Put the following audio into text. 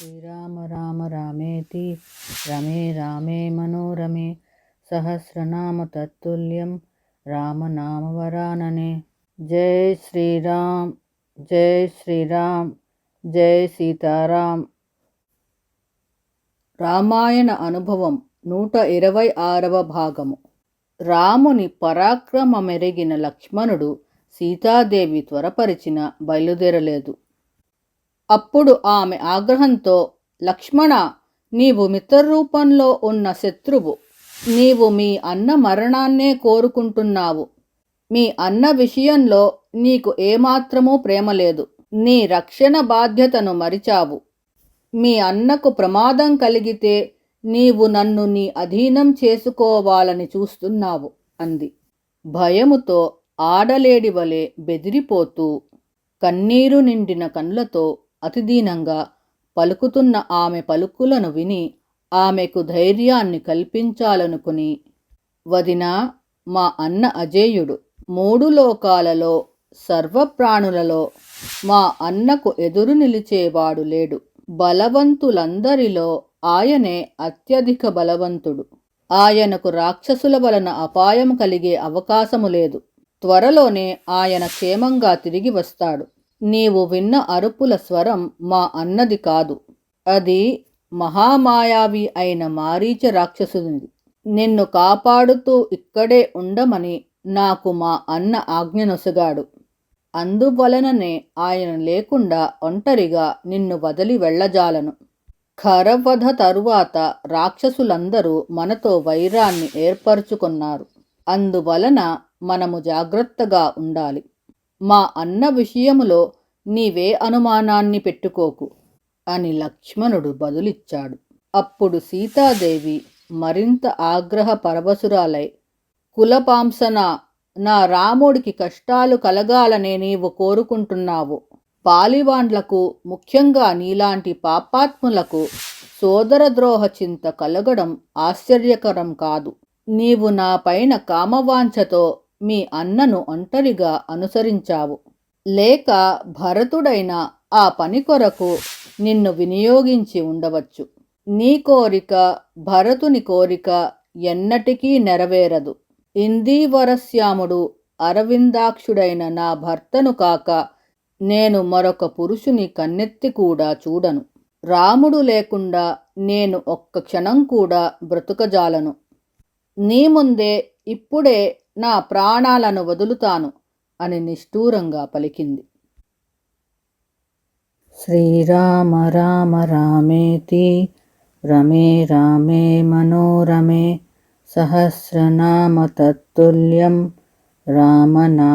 శ్రీరామ రామ రామేతి రమే రామే మనోరమే సహస్రనామ తత్తుల్యం రామనామవరాననే జై శ్రీరామ్ జై శ్రీరామ్ జై సీతారాం రామాయణ అనుభవం నూట ఇరవై ఆరవ భాగము. రాముని పరాక్రమమెరిగిన లక్ష్మణుడు సీతాదేవి త్వరపరిచిన బయలుదేరలేదు. అప్పుడు ఆమె ఆగ్రహంతో లక్ష్మణ నీవు మిత్రరూపంలో ఉన్న శత్రువు. నీవు మీ అన్న మరణాన్నే కోరుకుంటున్నావు. మీ అన్న విషయంలో నీకు ఏమాత్రమూ ప్రేమ లేదు. నీ రక్షణ బాధ్యతను మరిచావు. మీ అన్నకు ప్రమాదం కలిగితే నీవు నన్ను నీ అధీనం చేసుకోవాలని చూస్తున్నావు అంది. భయముతో ఆడలేడి వలె బెదిరిపోతూ కన్నీరు నిండిన కన్నులతో అతిదీనంగా పలుకుతున్న ఆమె పలుకులను విని ఆమెకు ధైర్యాన్ని కల్పించాలనుకుని వదినా మా అన్న అజేయుడు మూడు లోకాలలో సర్వప్రాణులలో మా అన్నకు ఎదురు నిలిచేవాడు లేడు. బలవంతులందరిలో ఆయనే అత్యధిక బలవంతుడు. ఆయనకు రాక్షసుల వలన అపాయం కలిగే అవకాశము లేదు. త్వరలోనే ఆయన క్షేమంగా తిరిగి వస్తాడు. నీవు విన్న అరుపుల స్వరం మా అన్నది కాదు. అది మహామాయావి అయిన మారీచ రాక్షసునిది. నిన్ను కాపాడుతూ ఇక్కడే ఉండమని నాకు మా అన్న ఆజ్ఞనొసగాడు అందువలననే ఆయన లేకుండా ఒంటరిగా నిన్ను వదిలి వెళ్ళజాలను. ఖరవధ తరువాత రాక్షసులందరూ మనతో వైరాన్ని ఏర్పరచుకున్నారు. అందువలన మనము జాగ్రత్తగా ఉండాలి. మా అన్న విషయములో నీవే అనుమానాన్ని పెట్టుకోకు అని లక్ష్మణుడు బదులిచ్చాడు. అప్పుడు సీతాదేవి మరింత ఆగ్రహ పరవశురాలై కులపాంసన నా రాముడికి కష్టాలు కలగాలనే నీవు కోరుకుంటున్నావు. పాలివాండ్లకు ముఖ్యంగా నీలాంటి పాపాత్ములకు సోదరద్రోహ చింత కలగడం ఆశ్చర్యకరం కాదు. నీవు నా పైన కామవాంఛతో మీ అన్నను ఒంటరిగా అనుసరించావు. లేక భరతుడైన ఆ పని కొరకు నిన్ను వినియోగించి ఉండవచ్చు. నీ కోరిక భరతుని కోరిక ఎన్నటికీ నెరవేరదు. ఇందీవరశ్యాముడు అరవిందాక్షుడైన నా భర్తను కాక నేను మరొక పురుషుని కన్నెత్తి కూడా చూడను. రాముడు లేకుండా నేను ఒక్క క్షణం కూడా బ్రతుకజాలను. నీ ముందే ఇప్పుడే నా ప్రాణాలను వదులుతాను. అని నిష్ఠూరంగా పలికింది. శ్రీరామ రామ రామేతి రమే రామే మనోరమే సహస్రనామ తత్తుల్యం రామనామవరాననే